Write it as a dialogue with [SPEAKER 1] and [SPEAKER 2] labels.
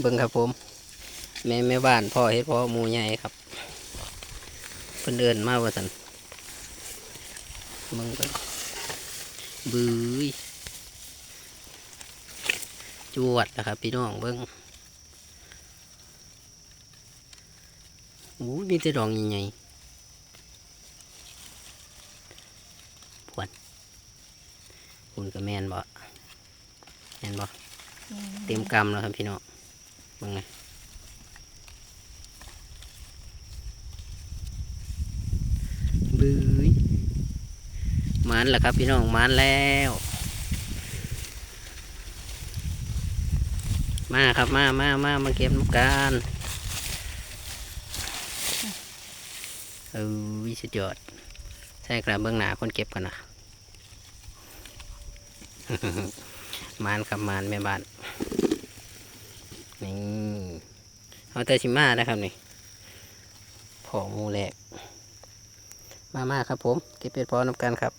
[SPEAKER 1] เบิ่งครับผม แม่แม่บ้านพ่อเฮ็ดพ่อหมูใหญ่ครับเพิ่นเดินมาว่าสันมึงก็บื้ยจวดนะครับ พี่น้องเบิ่งอู้มีแต่ดอกใหญ่ๆพวนคุณกับแมนบ่แมนบ่เต็มกำแล้วครับพี่น้อง มึงไงบื้ยมันแหล้วครับพี่น้องมันแล้วมาครับมามามามาเก็บน้ำกันเออวิสุดยอดใช่ครับเบื้องหน้าคนเก็บกันนะมานครับมานแม่บ้าน นี่เอาแต่ชิมานะครับนี่ผอมูแหลก มามาครับผม เก็บเป็ดพอน้ำกันครับ